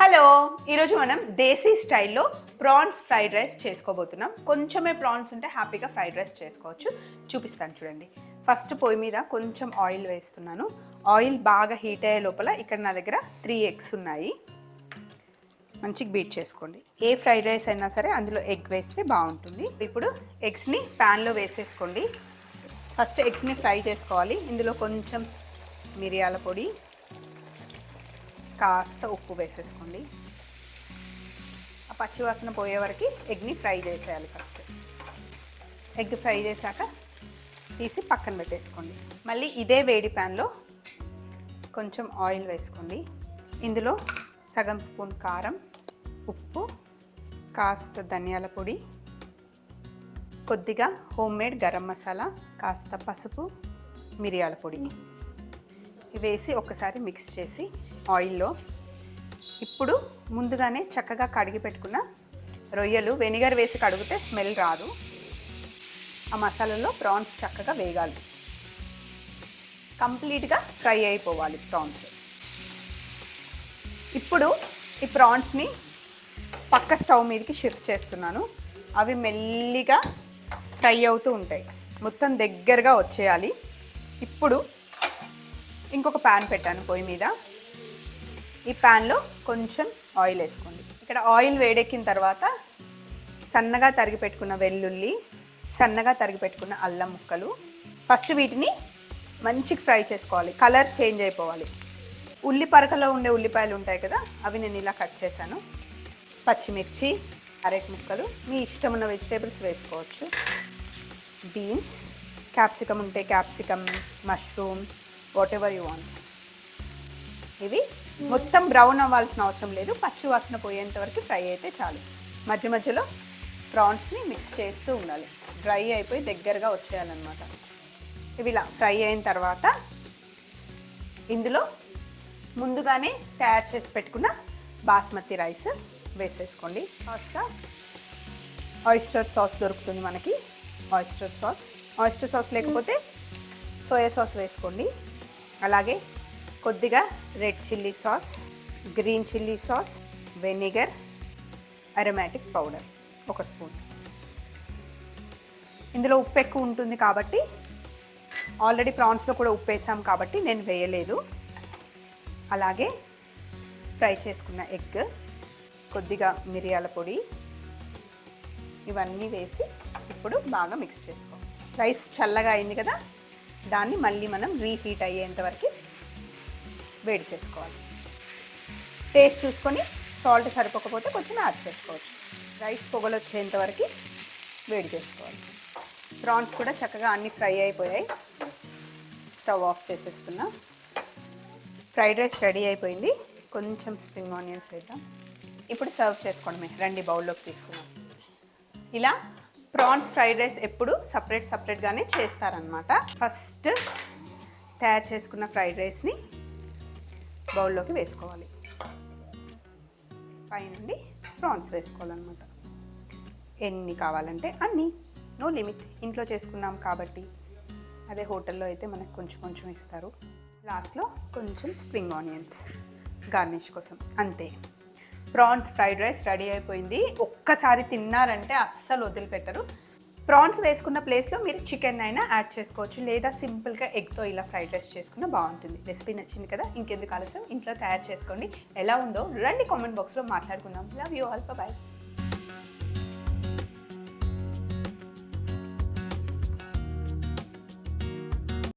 Hello ఈరోజు మనం దేశీ స్టైల్లో ప్రాన్స్ ఫ్రైడ్ రైస్ చేసుకోబోతున్నాం. కొంచెమే ప్రాన్స్ ఉంటే హ్యాపీగా ఫ్రైడ్ రైస్ చేసుకోవచ్చు. చూపిస్తాను చూడండి. ఫస్ట్ పొయ్యి మీద కొంచెం ఆయిల్ వేస్తున్నాను. ఆయిల్ బాగా హీట్ అయ్యే లోపల ఇక్కడ నా దగ్గర త్రీ ఎగ్స్ ఉన్నాయి. మంచిగా బీట్ చేసుకోండి. ఏ ఫ్రైడ్ రైస్ అయినా సరే అందులో ఎగ్ వేస్తే బాగుంటుంది. ఇప్పుడు ఎగ్స్ని ప్యాన్లో వేసేసుకోండి. ఫస్ట్ ఎగ్స్ని ఫ్రై చేసుకోవాలి. ఇందులో కొంచెం మిరియాల పొడి కాస్త ఉప్పు వేసేసుకోండి. ఆ పచ్చివాసన పోయే వరకు ఎగ్ని ఫ్రై చేసేయాలి ఫస్ట్. ఎగ్ ఫ్రై చేశాక తీసి పక్కన పెట్టేసుకోండి. మళ్ళీ ఇదే వేడి ప్యాన్లో కొంచెం ఆయిల్ వేసుకోండి. ఇందులో సగం స్పూన్ కారం ఉప్పు కాస్త ధనియాల పొడి కొద్దిగా హోమ్ మేడ్ గరం మసాలా కాస్త పసుపు మిరియాల పొడి. వేసి ఒక్కసారి మిక్స్ చేసి ఆయిల్లో ఇప్పుడు ముందుగానే చక్కగా కడిగి పెట్టుకున్న రొయ్యలు వెనిగర్ వేసి కడిగితే స్మెల్ రాదు. ఆ మసాలాలో ప్రాన్స్ చక్కగా వేగాలి. కంప్లీట్గా ఫ్రై అయిపోవాలి ప్రాన్స్ ఇప్పుడు ఈ ప్రాన్స్ని పక్క స్టవ్ మీదకి షిఫ్ట్ చేస్తున్నాను. అవి మెల్లిగా ఫ్రై అవుతూ ఉంటాయి. మొత్తం దగ్గరగా వచ్చేయాలి. ఇప్పుడు ఇంకొక ప్యాన్ పెట్టాను పొయ్యి మీద. ఈ ప్యాన్లో కొంచెం ఆయిల్ వేసుకోండి. ఇక్కడ ఆయిల్ వేడెక్కిన తర్వాత సన్నగా తరిగి పెట్టుకున్న వెల్లుల్లి సన్నగా తరిగి పెట్టుకున్న అల్లం ముక్కలు ఫస్ట్ వీటిని మంచిగా ఫ్రై చేసుకోవాలి. కలర్ చేంజ్ అయిపోవాలి. ఉల్లి పరకలో ఉండే ఉల్లిపాయలు ఉంటాయి కదా అవి నేను ఇలా కట్ చేశాను. పచ్చిమిర్చి అరెట్ ముక్కలు మీ ఇష్టం ఉన్న వెజిటేబుల్స్ వేసుకోవచ్చు. బీన్స్ క్యాప్సికమ్ ఉంటే capsicum mushroom whatever you want ఇవి మొత్తం బ్రౌన్ అవ్వాల్సిన అవసరం లేదు. పచ్చి వాసన పోయేంత వరకు ఫ్రై అయితే చాలు. మధ్య మధ్యలో ప్రాన్స్ని మిక్స్ చేస్తూ ఉండాలి. డ్రై అయిపోయి దగ్గరగా వచ్చేయాలన్నమాట. ఇవి ఇలా ఫ్రై అయిన తర్వాత ఇందులో ముందుగానే తయారు చేసి పెట్టుకున్న బాస్మతి రైస్ వేసేసుకోండి. కాస్త ఆయిస్టర్ సాస్ దొరుకుతుంది మనకి. ఆయిస్టర్ సాస్ ఆయిస్టర్ సాస్ లేకపోతే సోయా సాస్ వేసుకోండి. అలాగే కొద్దిగా red chilli sauce green chilli sauce vinegar aromatic powder ఒక స్పూన్. ఇందులో ఉప్పు ఎక్కువ ఉంటుంది కాబట్టి ఆల్రెడీ ప్రాన్స్లో కూడా ఉప్పు వేసాం కాబట్టి నేను వేయలేదు. అలాగే ఫ్రై చేసుకున్న ఎగ్ కొద్దిగా మిరియాల పొడి ఇవన్నీ వేసి ఇప్పుడు బాగా మిక్స్ చేసుకో రైస్ చల్లగా అయింది కదా దాన్ని మళ్ళీ మనం రీహీట్ అయ్యేంతవరకు వేడి చేసుకోవాలి. టేస్ట్ చూసుకొని సాల్ట్ సరిపోకపోతే కొంచెం యాడ్ చేసుకోవచ్చు. రైస్ పొగలు వచ్చేంతవరకు వేడి చేసుకోవాలి. ప్రాన్స్ కూడా చక్కగా అన్నీ ఫ్రై అయిపోయాయి. స్టవ్ ఆఫ్ చేసేస్తున్నా. ఫ్రైడ్ రైస్ రెడీ అయిపోయింది. కొంచెం స్ప్రింగ్ ఆనియన్స్ వేద్దాం. ఇప్పుడు సర్వ్ చేసుకోవడమే రండి బౌల్లోకి తీసుకుందాం. ఇలా ప్రాన్స్ ఫ్రైడ్ రైస్ ఎప్పుడు సపరేట్ సపరేట్గానే చేస్తారనమాట ఫస్ట్ తయారు చేసుకున్న ఫ్రైడ్ రైస్ని బౌల్లోకి వేసుకోవాలి. పైనుండి ప్రాన్స్ వేసుకోవాలన్నమాట. ఎన్ని కావాలంటే అన్నీ. No limit. ఇంట్లో చేసుకున్నాం కాబట్టి. అదే హోటల్లో అయితే మనకు కొంచెం కొంచెం ఇస్తారు. లాస్ట్లో కొంచెం స్ప్రింగ్ ఆనియన్స్ గార్నిష్ కోసం. అంతే. ప్రాన్స్ ఫ్రైడ్ రైస్ రెడీ అయిపోయింది. ఒక్కసారి తిన్నారంటే అస్సలు వదిలిపెట్టరు. ప్రాన్స్ వేసుకున్న ప్లేస్లో మీరు చికెన్ అయినా యాడ్ చేసుకోవచ్చు. లేదా సింపుల్గా ఎగ్తో ఇలా ఫ్రైడ్ రైస్ చేసుకున్న బాగుంటుంది. రెసిపీ నచ్చింది కదా? ఇంకెందుకు ఆలస్యం? ఇంట్లో తయారు చేసుకోండి. ఎలా ఉందో రండి కామెంట్ బాక్స్లో మాట్లాడుకుందాం. Love you all bye